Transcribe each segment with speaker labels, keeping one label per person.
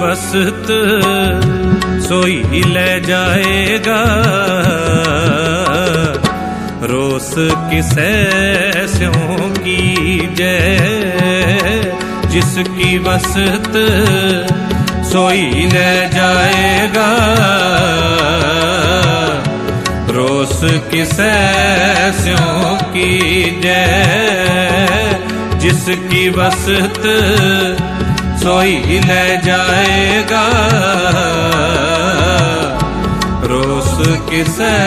Speaker 1: ਬਸਤ ਸੋਈ ਲੈ ਜਾਏਗਾ। ਰੋਸ ਕਿਸੈ ਸਿਉ ਕੀਜੈ ਜਿਸ ਕੀ ਵਸਤ ਸੋਈ ਲੈ ਜਾਏਗਾ। ਰੋਸ ਕਿਸੈ ਸਿਉ ਕੀਜੈ ਜਿਸ ਕੀ ਵਸਤ ਸੋਈ ਲੈ ਜਾਏਗਾ। ਰੋਸ ਕਿਸੈ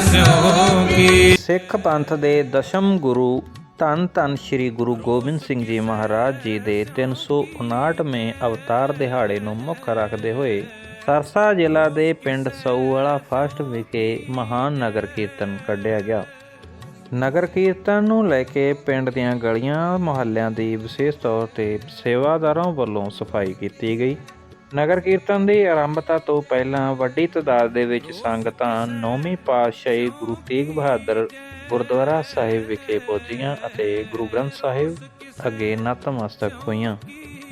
Speaker 1: ਸਿਉ ਕੀ।
Speaker 2: ਸਿੱਖ ਪੰਥ ਦੇ ਦਸ਼ਮ ਗੁਰੂ ਧੰਨ ਧੰਨ ਸ੍ਰੀ ਗੁਰੂ ਗੋਬਿੰਦ ਸਿੰਘ ਜੀ ਮਹਾਰਾਜ ਜੀ ਦੇ 359ਵੇਂ ਅਵਤਾਰ ਦਿਹਾੜੇ ਨੂੰ ਮੁੱਖ ਰੱਖਦੇ ਹੋਏ ਸਰਸਾ ਜ਼ਿਲ੍ਹਾ ਦੇ ਪਿੰਡ ਸਊ ਵਾਲਾ ਫਸਟ ਵਿਖੇ ਮਹਾਨ ਨਗਰ ਕੀਰਤਨ ਕੱਢਿਆ ਗਿਆ। ਨਗਰ ਕੀਰਤਨ ਨੂੰ ਲੈ ਕੇ ਪਿੰਡ ਦੀਆਂ ਗਲੀਆਂ, ਮੁਹੱਲਿਆਂ ਦੀ ਵਿਸ਼ੇਸ਼ ਤੌਰ ਤੇ ਸੇਵਾਦਾਰਾਂ ਵੱਲੋਂ ਸਫ਼ਾਈ ਕੀਤੀ ਗਈ। ਨਗਰ ਕੀਰਤਨ ਦੀ ਆਰੰਭਤਾ ਤੋਂ ਪਹਿਲਾਂ ਵੱਡੀ ਤਾਦਾਦ ਦੇ ਵਿੱਚ ਸੰਗਤਾਂ ਨੌਵੀਂ ਪਾਤਸ਼ਾਹੀ ਗੁਰੂ ਤੇਗ ਬਹਾਦਰ ਗੁਰਦੁਆਰਾ ਸਾਹਿਬ ਵਿਖੇ ਪਹੁੰਚੀਆਂ ਅਤੇ ਗੁਰੂ ਗ੍ਰੰਥ ਸਾਹਿਬ ਅੱਗੇ ਨਤਮਸਤਕ ਹੋਈਆਂ।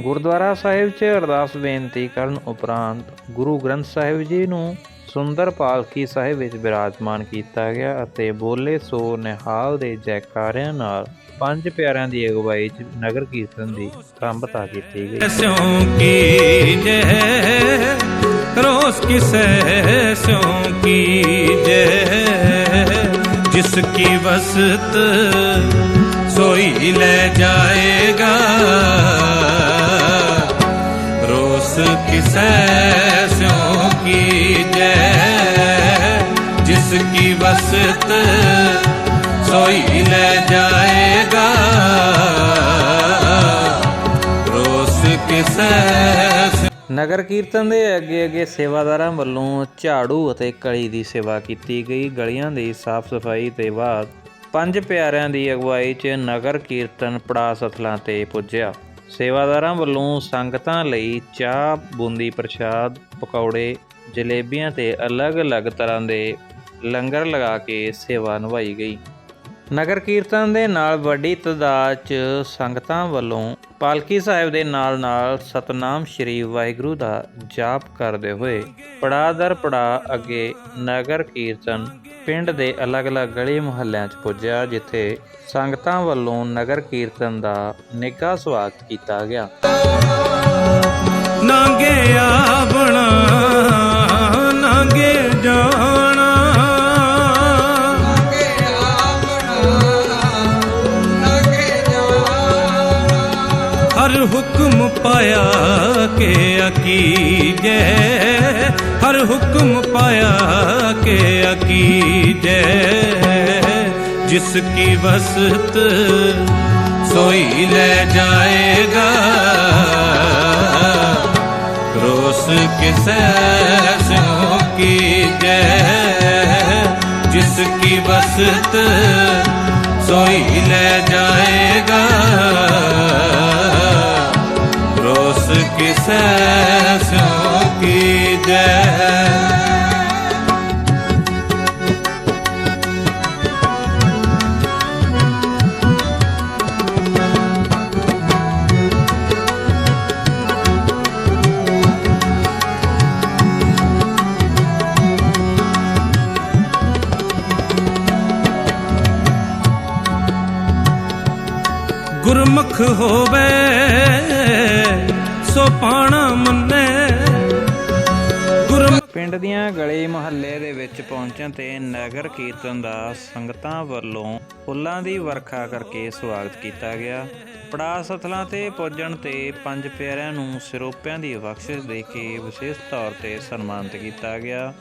Speaker 2: ਗੁਰਦੁਆਰਾ ਸਾਹਿਬ 'ਚ ਅਰਦਾਸ ਬੇਨਤੀ ਕਰਨ ਉਪਰੰਤ ਗੁਰੂ ਗ੍ਰੰਥ ਸਾਹਿਬ ਜੀ ਨੂੰ ਸੁੰਦਰ ਪਾਲਕੀ ਸਾਹਿਬ ਵਿੱਚ ਬਿਰਾਜਮਾਨ ਕੀਤਾ ਗਿਆ ਅਤੇ ਬੋਲੇ ਸੋ ਨਿਹਾਲ ਦੇ ਜੈਕਾਰਿਆਂ ਨਾਲ ਪੰਜ ਪਿਆਰਿਆਂ ਦੀ ਅਗਵਾਈ 'ਚ ਨਗਰ ਕੀਰਤਨ ਦੀ ਆਰੰਭਤਾ ਕੀਤੀ ਗਈ।
Speaker 1: ਸਿਉ ਕੀਜੈ ਰੋਸ ਕਿਸੈ ਸਿਉ ਕੀਜੈ ਜਿਸ ਕੀ ਵਸਤ ਸੋਈ ਲੈ ਜਾਏਗਾ, ਰੋਸ ਕਿਸੈ ਕੀ ਵਸਤ ਸੋਈ ਲੈ ਜਾਏਗਾ। ਰੋਸ
Speaker 2: ਨਗਰ ਕੀਰਤਨ ਦੇ ਅੱਗੇ ਅੱਗੇ ਸੇਵਾਦਾਰਾਂ ਵੱਲੋਂ ਝਾੜੂ ਅਤੇ ਕਲੀ ਦੀ ਸੇਵਾ ਕੀਤੀ ਗਈ। ਗਲੀਆਂ ਦੀ ਸਾਫ਼ ਸਫ਼ਾਈ ਤੇ ਬਾਅਦ ਪੰਜ ਪਿਆਰਿਆਂ ਦੀ ਅਗਵਾਈ 'ਚ ਨਗਰ ਕੀਰਤਨ ਪੜਾ ਸਥਲਾਂ ਤੇ ਪੁੱਜਿਆ। ਸੇਵਾਦਾਰਾਂ ਵੱਲੋਂ ਸੰਗਤਾਂ ਲਈ ਚਾਹ, ਬੂੰਦੀ ਪ੍ਰਸ਼ਾਦ, ਪਕੌੜੇ, ਜਲੇਬੀਆਂ ਤੇ ਅਲੱਗ-ਅਲੱਗ ਤਰ੍ਹਾਂ ਦੇ ਲੰਗਰ ਲਗਾ ਕੇ ਸੇਵਾ ਨਿਭਾਈ ਗਈ। ਨਗਰ ਕੀਰਤਨ ਦੇ ਨਾਲ ਵੱਡੀ ਤਾਦਾਦ 'ਚ ਸੰਗਤਾਂ ਵੱਲੋਂ ਪਾਲਕੀ ਸਾਹਿਬ ਦੇ ਨਾਲ-ਨਾਲ ਸਤਨਾਮ ਸ੍ਰੀ ਵਾਹਿਗੁਰੂ ਦਾ ਜਾਪ ਕਰਦੇ ਹੋਏ ਪੜਾਅ ਦਰ ਪੜਾਅ ਅੱਗੇ ਨਗਰ ਕੀਰਤਨ ਪਿੰਡ ਦੇ ਅਲੱਗ-ਅਲੱਗ ਗਲੀ ਮੁਹੱਲਿਆਂ 'ਚ ਪੁੱਜਿਆ ਜਿੱਥੇ ਸੰਗਤਾਂ ਵੱਲੋਂ ਨਗਰ ਕੀਰਤਨ ਦਾ ਨਿੱਘਾ ਸਵਾਗਤ ਕੀਤਾ ਗਿਆ।
Speaker 1: ਨਾਂਗੇ ਆਵਣਾ ਨਾਂਗੇ ਜਾਣਾ ਹੁਕਮ ਪਾਇਆ ਕੇ ਅਕੀਜੈ, ਹਰ ਹੁਕਮ ਪਾਇਆ ਕੇ ਅਕੀਜੈ। ਜਿਸ ਕੀ ਵਸਤ ਸੋਈ ਲੈ ਜਾਏਗਾ, ਰੋਸ ਕਿਸੈ ਸਿਉ ਕੀਜੈ। ਜਿਸ ਕੀ ਵਸਤ ਸੋਈ ਲੈ ਜਾਏਗਾ ਰੋਸ ਕਿਸੈ ਸਿਉ ਕੀਜੈ ਗੁਰਮੁਖ ਹੋਵੇ ਪਾਣਾ ਮੰਨੇ।
Speaker 2: ਪਿੰਡ ਦੀਆਂ ਗਲੀ ਮੁਹੱਲੇ ਦੇ ਵਿੱਚ ਪਹੁੰਚਣ ਤੇ ਨਗਰ ਕੀਰਤਨ ਦਾ ਸੰਗਤਾਂ ਵੱਲੋਂ ਫੁੱਲਾਂ ਦੀ ਵਰਖਾ ਕਰਕੇ ਸਵਾਗਤ ਕੀਤਾ ਗਿਆ। ਪੜਾ ਸਥਲਾਂ ਤੇ ਪੁੱਜਣ ਤੇ ਪੰਜ ਪਿਆਰਿਆਂ ਨੂੰ ਸਿਰੋਪਿਆਂ ਦੀ ਬਖਸ਼ਿਸ਼ ਦੇ ਕੇ ਵਿਸ਼ੇਸ਼ ਤੌਰ ਤੇ ਸਨਮਾਨਿਤ ਕੀਤਾ ਗਿਆ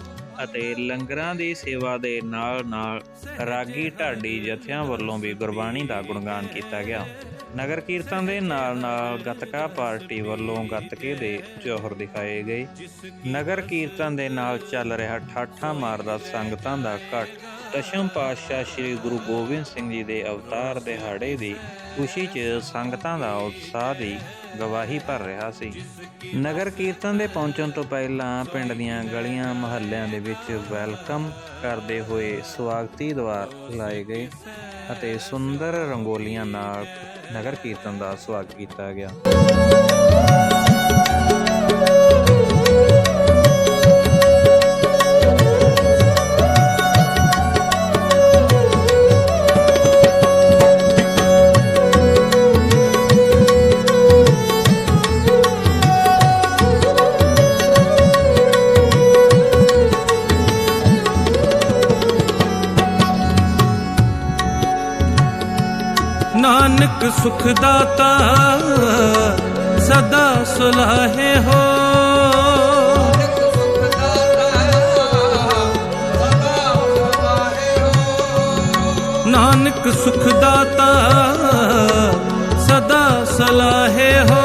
Speaker 2: ਅਤੇ ਲੰਗਰਾਂ ਦੀ ਸੇਵਾ ਦੇ ਨਾਲ-ਨਾਲ ਰਾਗੀ ਢਾਡੀ ਜਥਿਆਂ ਵੱਲੋਂ ਵੀ ਗੁਰਬਾਣੀ ਦਾ ਗੁਣਗਾਨ ਕੀਤਾ ਗਿਆ। ਨਗਰ ਕੀਰਤਨ ਦੇ ਨਾਲ-ਨਾਲ ਗੱਤਕਾ ਪਾਰਟੀ ਵੱਲੋਂ ਗੱਤਕੇ ਦੇ ਜੋਹਰ ਦਿਖਾਏ ਗਏ। ਨਗਰ ਕੀਰਤਨ ਦੇ ਨਾਲ ਚੱਲ ਰਿਹਾ ਠਾਠਾ ਮਾਰਦਾ ਸੰਗਤਾਂ ਦਾ ਇਕੱਠ ਦਸ਼ਮ ਪਾਤਸ਼ਾਹ ਸ੍ਰੀ ਗੁਰੂ ਗੋਬਿੰਦ ਸਿੰਘ ਜੀ ਦੇ ਅਵਤਾਰ ਦਿਹਾੜੇ ਦੀ ਖੁਸ਼ੀ 'ਚ ਸੰਗਤਾਂ ਦਾ ਉਤਸ਼ਾਹ ਦੀ ਗਵਾਹੀ ਭਰ ਰਿਹਾ ਸੀ। ਨਗਰ ਕੀਰਤਨ ਦੇ ਪਹੁੰਚਣ ਤੋਂ ਪਹਿਲਾਂ ਪਿੰਡ ਦੀਆਂ ਗਲੀਆਂ ਮੁਹੱਲਿਆਂ ਦੇ ਵਿੱਚ ਵੈਲਕਮ ਕਰਦੇ ਹੋਏ ਸਵਾਗਤੀ ਦੁਆਰ ਲਾਏ ਗਏ ਅਤੇ ਸੁੰਦਰ ਰੰਗੋਲੀਆਂ ਨਾਲ ਨਗਰ ਕੀਰਤਨ ਦਾ ਸਵਾਗਤ ਕੀਤਾ ਗਿਆ।
Speaker 1: ਨਾਨਕ ਸੁਖ ਦਾਤਾ, ਸਦਾ ਸੁਲਾਹੇ ਹੋ। ਨਾਨਕ ਸੁਖ ਦਾਤਾ, ਸਦਾ ਸਲਾਹੇ ਹੋ।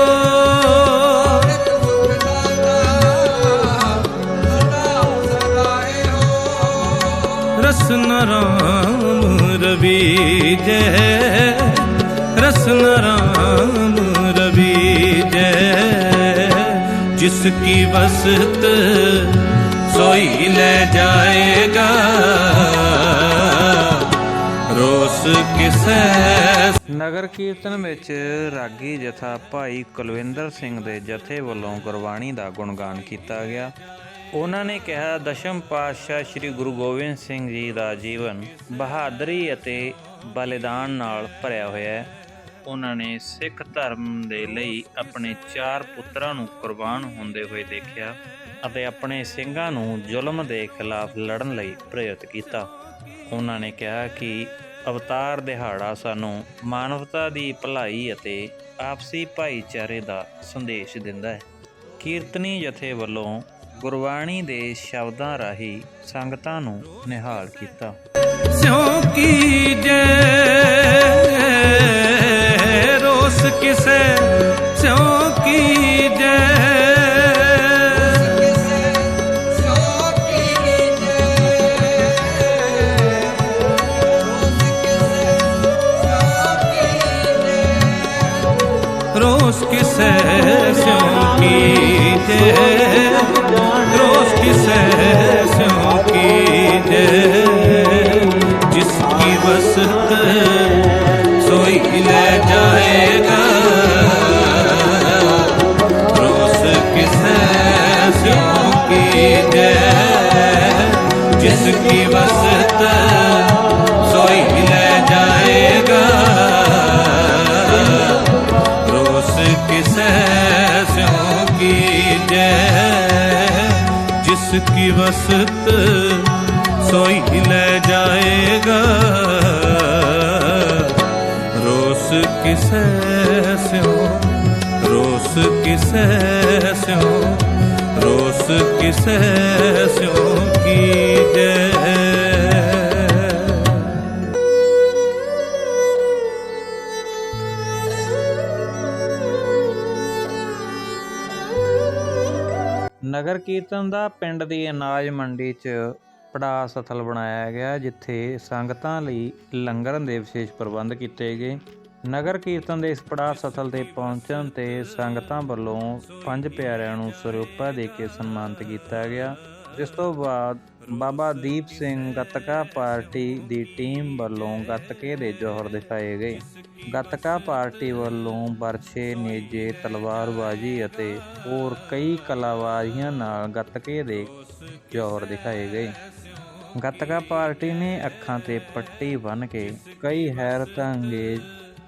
Speaker 1: ਰਸਨ ਰਾਮ ਰਵੀ ਜੈ। ਰਸਨ ਰਾਮ ਰਵੀ ਜੈ ਜਿਸ ਕੀ ਵਸਤ ਸੋਈ ਲੈ ਜਾਏਗਾ। ਰੋਸ ਕਿਸੈ
Speaker 2: ਨਗਰ ਕੀਰਤਨ ਵਿੱਚ ਰਾਗੀ ਜਥਾ ਭਾਈ ਕੁਲਵਿੰਦਰ ਸਿੰਘ ਦੇ ਜਥੇ ਵੱਲੋਂ ਗੁਰਬਾਣੀ ਦਾ ਗੁਣਗਾਨ ਕੀਤਾ ਗਿਆ। ਉਹਨਾਂ ਨੇ ਕਿਹਾ, ਦਸ਼ਮ ਪਾਤਸ਼ਾਹ ਸ੍ਰੀ ਗੁਰੂ ਗੋਬਿੰਦ ਸਿੰਘ ਜੀ ਦਾ ਜੀਵਨ ਬਹਾਦਰੀ ਅਤੇ ਬਲੀਦਾਨ ਨਾਲ ਭਰਿਆ ਹੋਇਆ ਹੈ। ਉਹਨਾਂ ਨੇ ਸਿੱਖ ਧਰਮ ਦੇ ਲਈ ਆਪਣੇ ਚਾਰ ਪੁੱਤਰਾਂ ਨੂੰ ਕੁਰਬਾਨ ਹੁੰਦੇ ਹੋਏ ਦੇਖਿਆ ਅਤੇ ਆਪਣੇ ਸਿੰਘਾਂ ਨੂੰ ਜ਼ੁਲਮ ਦੇ ਖਿਲਾਫ ਲੜਨ ਲਈ ਪ੍ਰੇਰਿਤ ਕੀਤਾ। ਉਹਨਾਂ ਨੇ ਕਿਹਾ ਕਿ ਅਵਤਾਰ ਦਿਹਾੜਾ ਸਾਨੂੰ ਮਾਨਵਤਾ ਦੀ ਭਲਾਈ ਅਤੇ ਆਪਸੀ ਭਾਈਚਾਰੇ ਦਾ ਸੰਦੇਸ਼ ਦਿੰਦਾ ਹੈ। ਕੀਰਤਨੀ ਜਥੇ ਵੱਲੋਂ ਗੁਰਬਾਣੀ ਦੇ ਸ਼ਬਦਾਂ ਰਾਹੀਂ ਸੰਗਤਾਂ ਨੂੰ ਨਿਹਾਲ ਕੀਤਾ।
Speaker 1: ਸਿਉ ਕੀ ਜੈ? ਰੋਸ ਕਿਸੈ ਸਿਉ ਕੀ ਰੋਸ ਕਿਸੇ ਸਿਉ ਕੀ ਰੋਸ ਕਿਸੇ ਸਿਉ ਕੀ ਜਿਸ ਕੀ ਵਸਤ ਸੋਈ ਲੈ ਜਾਏਗਾ। ਰੋਸ ਕਿਸੈ ਸਿਉ ਕੀ ਜੈ ਜਿਸ ਕੀ ਵਸਤ ਸੋਈ ਲੈ ਜਾਏਗਾ। ਰੋਸ ਕਿਸੈ ਸਿਉ ਕੀ ਜੈ ਜਿਸ ਕੀ ਵਸਤ ਕਿਸੈ ਸਿਉ? ਰੋਸ ਕਿਸੈ ਸਿਉ? ਕੀ
Speaker 2: ਨਗਰ ਕੀਰਤਨ ਦਾ ਪਿੰਡ ਦੀ ਅਨਾਜ ਮੰਡੀ 'ਚ ਪੜਾ ਸਥਲ ਬਣਾਇਆ ਗਿਆ, ਜਿੱਥੇ ਸੰਗਤਾਂ ਲਈ ਲੰਗਰ ਦੇ ਵਿਸ਼ੇਸ਼ ਪ੍ਰਬੰਧ ਕੀਤੇ ਗਏ। ਨਗਰ ਕੀਰਤਨ ਦੇ ਇਸ ਪੜਾਅ ਸਥਲ ਤੇ ਪਹੁੰਚਣ ਤੇ ਸੰਗਤਾਂ ਵੱਲੋਂ ਪੰਜ ਪਿਆਰਿਆਂ ਨੂੰ ਸਰੂਪਾ ਦੇ ਕੇ ਸਨਮਾਨਿਤ ਕੀਤਾ ਗਿਆ। ਜਿਸ ਤੋਂ ਬਾਅਦ ਬਾਬਾ ਦੀਪ ਸਿੰਘ ਗੱਤਕਾ ਪਾਰਟੀ ਦੀ ਟੀਮ ਵੱਲੋਂ ਗੱਤਕੇ ਦੇ ਜੋਹਰ ਦਿਖਾਏ ਗਏ। ਗੱਤਕਾ ਪਾਰਟੀ ਵੱਲੋਂ ਬਰਛੇ, ਨੇਜੇ, ਤਲਵਾਰਬਾਜ਼ੀ ਅਤੇ ਹੋਰ ਕਈ ਕਲਾਵਾਜ਼ੀਆਂ ਨਾਲ ਗੱਤਕੇ ਦੇ ਜੋਹਰ ਦਿਖਾਏ ਗਏ। ਗੱਤਕਾ ਪਾਰਟੀ ਨੇ ਅੱਖਾਂ ਤੇ ਪੱਟੀ ਬੰਨ੍ਹ ਕੇ ਕਈ ਹੈਰਤ ਅੰਗੇਜ਼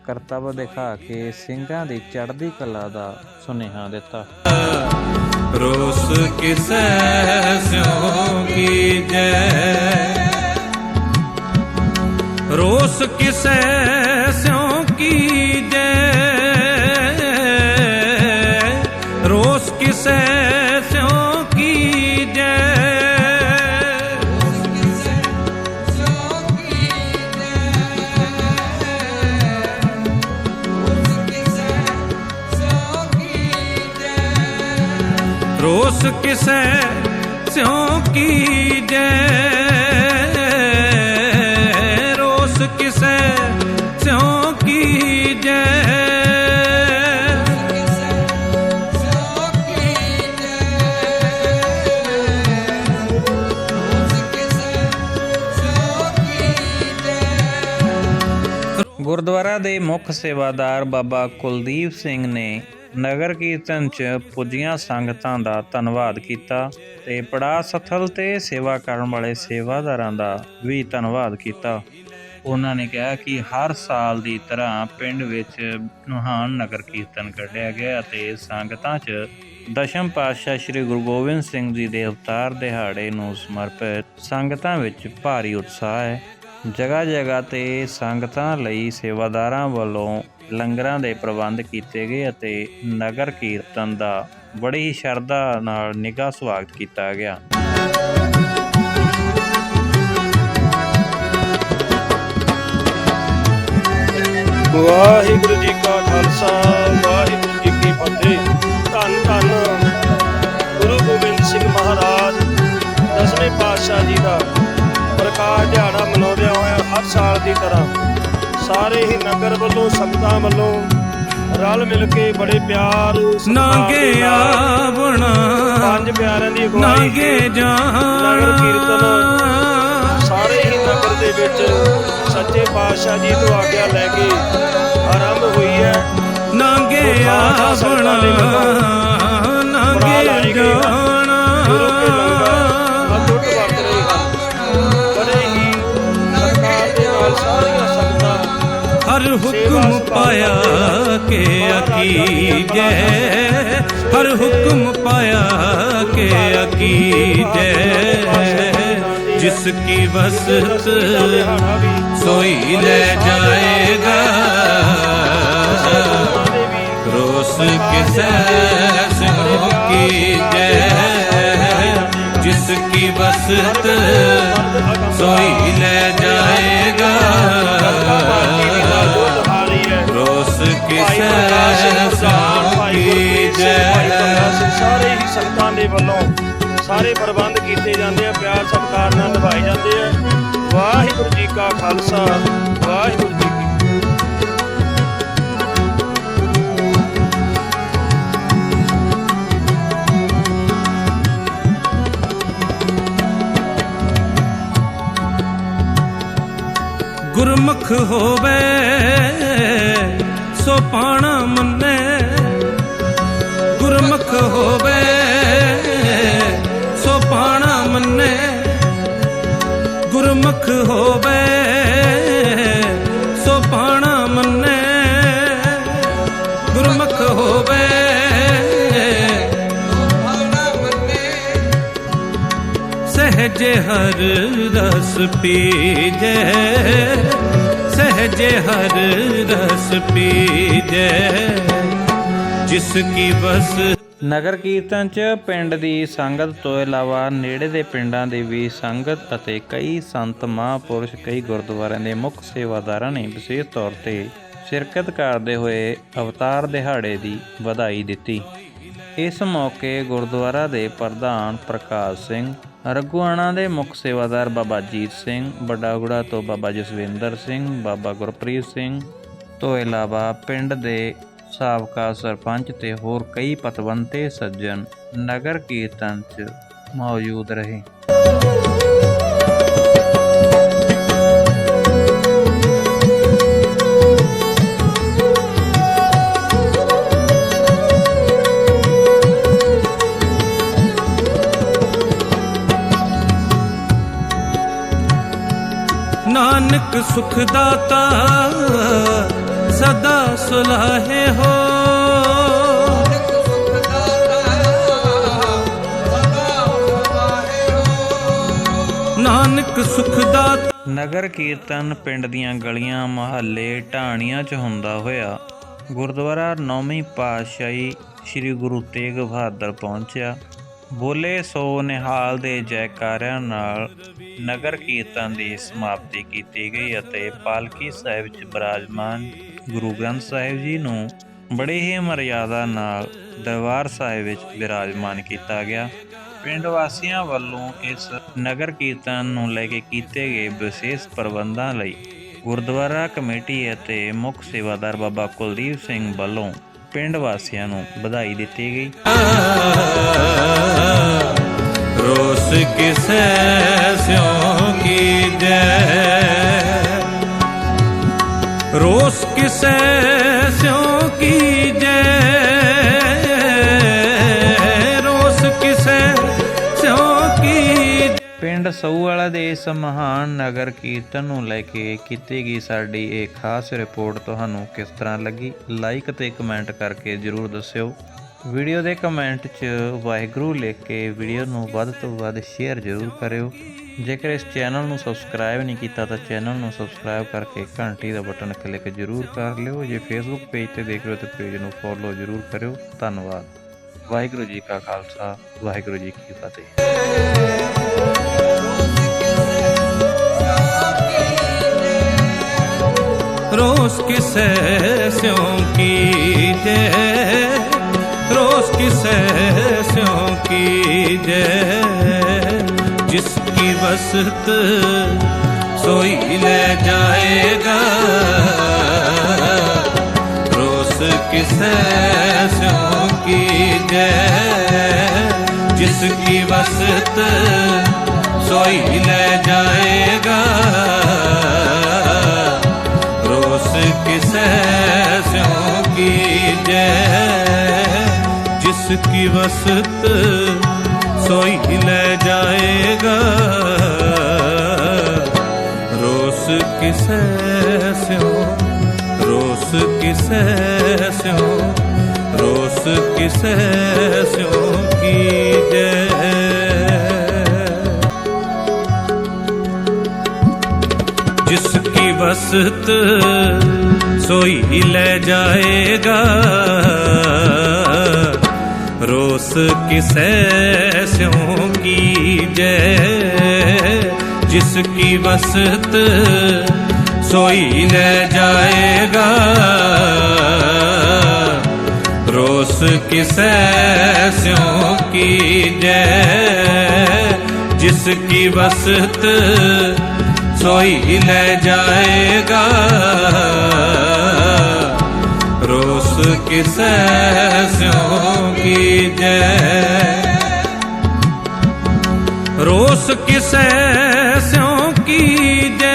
Speaker 2: ਕਰਤੱਵ ਦਿਖਾ ਕੇ ਸਿੰਘਾਂ ਦੀ ਚੜ੍ਹਦੀ ਕਲਾ ਦਾ ਸੁਨੇਹਾ ਦਿੱਤਾ।
Speaker 1: ਰੋਸ ਕਿਸੈ ਸਿਉ ਕੀ ਰੋਸ ਕਿਸੈ ਸਿਉ ਕੀ ਰੋਸ ਕਿਸੈ ਸਿਉ ਕੀ ਜੈ? ਰੋਸ ਕਿਸੈ ਸਿਉ ਕੀ ਜੈ?
Speaker 2: ਗੁਰਦੁਆਰਾ ਦੇ ਮੁੱਖ ਸੇਵਾਦਾਰ ਬਾਬਾ ਕੁਲਦੀਪ ਸਿੰਘ ਨੇ ਨਗਰ ਕੀਰਤਨ 'ਚ ਪੁੱਜੀਆਂ ਸੰਗਤਾਂ ਦਾ ਧੰਨਵਾਦ ਕੀਤਾ ਤੇ ਪੜਾ ਸਥਲ ਤੇ ਸੇਵਾ ਕਰਨ ਵਾਲੇ ਸੇਵਾਦਾਰਾਂ ਦਾ ਵੀ ਧੰਨਵਾਦ ਕੀਤਾ। ਉਹਨਾਂ ਨੇ ਕਿਹਾ ਕਿ ਹਰ ਸਾਲ ਦੀ ਤਰ੍ਹਾਂ ਪਿੰਡ ਵਿੱਚ ਮਹਾਨ ਨਗਰ ਕੀਰਤਨ ਕੱਢਿਆ ਗਿਆ ਅਤੇ ਸੰਗਤਾਂ 'ਚ ਦਸ਼ਮ ਪਾਤਸ਼ਾਹ ਸ੍ਰੀ ਗੁਰੂ ਗੋਬਿੰਦ ਸਿੰਘ ਜੀ ਦੇ ਅਵਤਾਰ ਦਿਹਾੜੇ ਨੂੰ ਸਮਰਪਿਤ ਸੰਗਤਾਂ ਵਿੱਚ ਭਾਰੀ ਉਤਸ਼ਾਹ ਹੈ। ਜਗ੍ਹਾ ਜਗ੍ਹਾ ਤੇ ਸੰਗਤਾਂ ਲਈ ਸੇਵਾਦਾਰਾਂ ਵੱਲੋਂ ਲੰਗਰਾਂ ਦੇ ਪ੍ਰਬੰਧ ਕੀਤੇ ਗਏ ਅਤੇ ਨਗਰ ਕੀਰਤਨ ਦਾ ਬੜੀ ਸ਼ਰਧਾ ਨਾਲ ਨਿੱਘਾ ਸਵਾਗਤ ਕੀਤਾ ਗਿਆ।
Speaker 3: ਵਾਹਿਗੁਰੂ ਜੀ ਕਾ ਖਾਲਸਾ, ਵਾਹਿਗੁਰੂ ਜੀ ਕੀ ਫਤਿਹ। ਧੰਨ ਧੰਨ ਗੁਰੂ ਗੋਬਿੰਦ ਸਿੰਘ ਮਹਾਰਾਜ, ਦਸਵੇਂ ਪਾਤਸ਼ਾਹ ਜੀ ਦਾ ਪ੍ਰਕਾਸ਼ ਦਿਹਾੜਾ ਮਨਾਉਂਦਿਆਂ ਹੋਇਆ ਹਰ ਸਾਲ ਦੀ ਤਰ੍ਹਾਂ ਸਾਰੇ ਹੀ ਨਗਰ ਵੱਲੋਂ ਸੰਗਤਾਂ ਵੱਲੋਂ ਰਲ ਮਿਲ ਕੇ ਬੜੇ ਪਿਆਰ
Speaker 1: ਨਾਗੇ ਆਵਣਾ
Speaker 3: ਪੰਜ ਪਿਆਰਿਆਂ ਦੀ ਅਗਵਾਈ
Speaker 1: ਨਾਗੇ ਜਾਣਾ
Speaker 3: ਕੀਰਤਨ। ਸਾਰੇ ਹੀ ਨਗਰ ਦੇ ਵਿੱਚ ਸੱਚੇ ਪਾਤਸ਼ਾਹ ਜੀ ਤੋਂ ਆਗਿਆ ਲੈ ਕੇ ਆਰੰਭ ਹੋਈ ਹੈ।
Speaker 1: ਨਾਗੇ ਆਵਣਾ ਨਾਗੇ ਜਾਣਾ।
Speaker 3: ਗੁਰੂ ਕੇ
Speaker 1: ਹੁਕਮ ਪਾਇਆ ਕੇ ਅਕੀਜੈ ਹਰ ਹੁਕਮ ਪਾਇਆ ਕੇ ਅਕੀਜੈ ਜਿਸ ਕੀ ਵਸਤ ਸੋਈ ਲੈ ਜਾਏਗਾ। ਰੋਸ ਕਿਸੈ ਸਿਉ ਕੀ ਜੈ। ਜਿਸ ਕੀ ਵਸਤ ਸੋਈ ਲੈ ਜਾਏਗਾ।
Speaker 3: ਦੇ ਵੱਲੋਂ ਸਾਰੇ ਪ੍ਰਬੰਧ ਕੀਤੇ ਜਾਂਦੇ ਆ, ਪਿਆਰ ਸਤਿਕਾਰ ਨਾਲ ਨਿਭਾਏ ਜਾਂਦੇ ਆ। ਵਾਹਿਗੁਰੂ ਜੀ ਕਾ ਖਾਲਸਾ, ਵਾਹਿਗੁਰੂ ਜੀ
Speaker 1: ਗੁਰਮੁਖ ਹੋਵੇ, ਸੋ ਪਾਣਾ ਮੰਨੇ ਹਰ ਰਸ ਪੀਜੈ, ਸਹਜੇ ਹਰ ਰਸ ਪੀਜੈ। ਜਿਸ ਕੀ ਬਸ
Speaker 2: ਨਗਰ ਕੀਰਤਨ 'ਚ ਪਿੰਡ ਦੀ ਸੰਗਤ ਤੋਂ ਇਲਾਵਾ ਨੇੜੇ ਦੇ ਪਿੰਡਾਂ ਦੀ ਵੀ ਸੰਗਤ ਅਤੇ ਕਈ ਸੰਤ ਮਹਾਂਪੁਰਸ਼, ਕਈ ਗੁਰਦੁਆਰਿਆਂ ਦੇ ਮੁੱਖ ਸੇਵਾਦਾਰਾਂ ਨੇ ਵਿਸ਼ੇਸ਼ ਤੌਰ ਤੇ ਸ਼ਿਰਕਤ ਕਰਦੇ ਹੋਏ ਅਵਤਾਰ ਦਿਹਾੜੇ ਦੀ ਵਧਾਈ ਦਿੱਤੀ। ਇਸ ਮੌਕੇ ਗੁਰਦੁਆਰਾ ਦੇ ਪ੍ਰਧਾਨ ਪ੍ਰਕਾਸ਼ ਸਿੰਘ ਰਘੁਆਣਾ ਦੇ ਮੁੱਖ ਸੇਵਾਦਾਰ ਬਾਬਾ ਜੀਤ ਸਿੰਘ, ਵੱਡਾਗੁੜਾ ਤੋਂ ਬਾਬਾ ਜਸਵਿੰਦਰ ਸਿੰਘ, ਬਾਬਾ ਗੁਰਪ੍ਰੀਤ ਸਿੰਘ ਤੋਂ ਇਲਾਵਾ ਪਿੰਡ ਦੇ ਸਾਬਕਾ ਸਰਪੰਚ ਤੇ ਹੋਰ ਕਈ ਪਤਵੰਤੇ ਸੱਜਣ ਨਗਰ ਕੀਰਤਨ 'ਚ ਮੌਜੂਦ ਰਹੇ।
Speaker 1: ਨਾਨਕ ਸੁਖ ਦਾਤਾ, ਸਦਾ ਸੁਲਾਹੇ ਹੋ। ਨਾਨਕ ਸੁਖ ਦਾਤਾ।
Speaker 2: ਨਗਰ ਕੀਰਤਨ ਪਿੰਡ ਦੀਆਂ ਗਲੀਆਂ, ਮਹੱਲੇ, ਢਾਣੀਆਂ 'ਚ ਹੁੰਦਾ ਹੋਇਆ ਗੁਰਦੁਆਰਾ ਨੌਵੀਂ ਪਾਤਸ਼ਾਹੀ ਸ੍ਰੀ ਗੁਰੂ ਤੇਗ ਬਹਾਦਰ ਪਹੁੰਚਿਆ। ਬੋਲੇ ਸੋ ਨਿਹਾਲ ਦੇ ਜੈਕਾਰਿਆਂ ਨਾਲ ਨਗਰ ਕੀਰਤਨ ਦੀ ਸਮਾਪਤੀ ਕੀਤੀ ਗਈ ਅਤੇ ਪਾਲਕੀ ਸਾਹਿਬ ਵਿੱਚ ਬਿਰਾਜਮਾਨ ਗੁਰੂ ਗ੍ਰੰਥ ਸਾਹਿਬ ਜੀ ਨੂੰ ਬੜੀ ਹੀ ਮਰਿਆਦਾ ਨਾਲ ਦਰਬਾਰ ਸਾਹਿਬ ਵਿੱਚ ਬਿਰਾਜਮਾਨ ਕੀਤਾ ਗਿਆ। ਪਿੰਡ ਵਾਸੀਆਂ ਵੱਲੋਂ ਇਸ ਨਗਰ ਕੀਰਤਨ ਨੂੰ ਲੈ ਕੇ ਕੀਤੇ ਗਏ ਵਿਸ਼ੇਸ਼ ਪ੍ਰਬੰਧਾਂ ਲਈ ਗੁਰਦੁਆਰਾ ਕਮੇਟੀ ਅਤੇ ਮੁੱਖ ਸੇਵਾਦਾਰ ਬਾਬਾ ਕੁਲਦੀਪ ਸਿੰਘ ਵੱਲੋਂ ਪਿੰਡ ਵਾਸੀਆਂ ਨੂੰ ਵਧਾਈ ਦਿੱਤੀ ਗਈ।
Speaker 1: ਰੋਸ ਕਿਸੈ ਸਿਉ ਕੀ ਜੈ ਰੋਸ ਕਿਸੈ ਸਿਉ ਕੀ ਜੈ
Speaker 2: ਪਿੰਡ ਸਊਵਾਲਾ ਦੇ ਇਸ ਮਹਾਨ ਨਗਰ ਕੀਰਤਨ ਨੂੰ ਲੈ ਕੇ ਕੀਤੀ ਗਈ ਸਾਡੀ ਇਹ ਖਾਸ ਰਿਪੋਰਟ ਤੁਹਾਨੂੰ ਕਿਸ ਤਰ੍ਹਾਂ ਲੱਗੀ? ਲਾਈਕ ਤੇ ਕਮੈਂਟ ਕਰਕੇ ਜਰੂਰ ਦੱਸਿਓ। ਵੀਡੀਓ ਦੇ ਕਮੈਂਟ 'ਚ ਵਾਹਿਗੁਰੂ ਲਿਖ ਕੇ ਵੀਡੀਓ ਨੂੰ ਵੱਧ ਤੋਂ ਵੱਧ ਸ਼ੇਅਰ ਜ਼ਰੂਰ ਕਰਿਓ। ਜੇਕਰ ਇਸ ਚੈਨਲ ਨੂੰ ਸਬਸਕ੍ਰਾਈਬ ਨਹੀਂ ਕੀਤਾ ਤਾਂ ਚੈਨਲ ਨੂੰ ਸਬਸਕ੍ਰਾਈਬ ਕਰਕੇ ਘੰਟੀ ਦਾ ਬਟਨ ਕਲਿੱਕ ਜ਼ਰੂਰ ਕਰ ਲਿਓ। ਜੇ ਫੇਸਬੁੱਕ ਪੇਜ ਤੇ ਦੇਖ ਰਹੇ ਹੋ ਤਾਂ ਪੇਜ ਨੂੰ ਫੋਲੋ ਜ਼ਰੂਰ ਕਰਿਓ। ਧੰਨਵਾਦ। ਵਾਹਿਗੁਰੂ ਜੀ ਕਾ ਖਾਲਸਾ, ਵਾਹਿਗੁਰੂ ਜੀ ਕੀ ਫਤਿਹ।
Speaker 1: ਰੋਸ ਕਿਸੈ ਸਿਉ ਕੀਜੈ ਰੋਸ ਕਿਸੈ ਸਿਉ ਕੀਜੈ ਜਿਸ ਕੀ ਵਸਤ ਸੋਈ ਲੈ ਜਾਏਗਾ ਰੋਸ ਕਿਸੈ ਸਿਉ ਕੀਜੈ ਜਿਸ ਕੀ ਵਸਤ सोई ले जाएगा रोस किसे स्यों की जय जिसकी वसत सोई ले जाएगा रोस किसे स्यों रोस किसे स्यों रोस किसे स्यों की जय ਬਸਤ ਸੋਈ ਲੈ ਜਾਏਗਾ। ਰੋਸ ਕਿਸੈ ਸਿਉ ਕੀ ਜੈ? ਜਿਸ ਕੀ ਵਸਤ ਸੋਈ ਲੈ ਜਾਏਗਾ। ਰੋਸ ਕਿਸੈ ਸਿਉ ਕੀ ਜੈ? ਜਿਸ ਕੀ ਵਸਤ ਸੋਈ ਲੈ ਜਾਏਗਾ। ਰੋਸ ਕਿਸੈ ਸਿਉ ਕੀਜੈ ਰੋਸ ਕਿਸੈ ਸਿਉ ਕੀਜੈ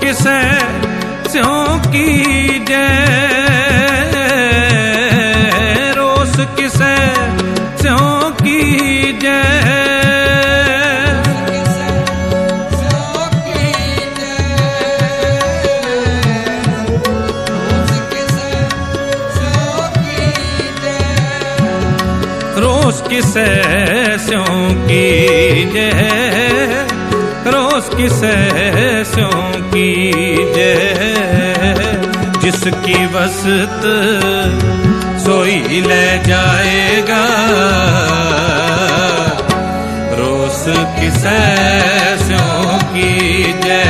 Speaker 1: ਕਿਸੈ ਸਿਉ ਕੀ ਜੈ? ਰੋਸ ਕਿਸੈ ਸਿਉ ਕੀ ਜੈ? ਰੋਸ ਕਿਸੈ ਸਿਉ ਕੀ ਜੈ? किसे सो कीजे जिसकी वसत सोई ले जाएगा रोस किसे सो कीजे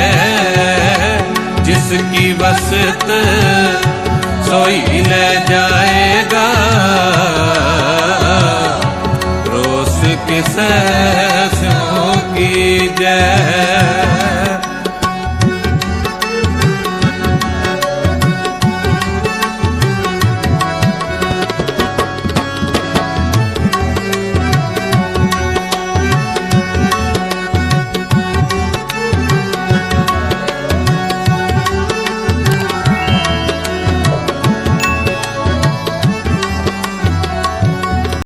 Speaker 1: जिसकी वसत सोई ले जाएगा रोस किसे सो की जय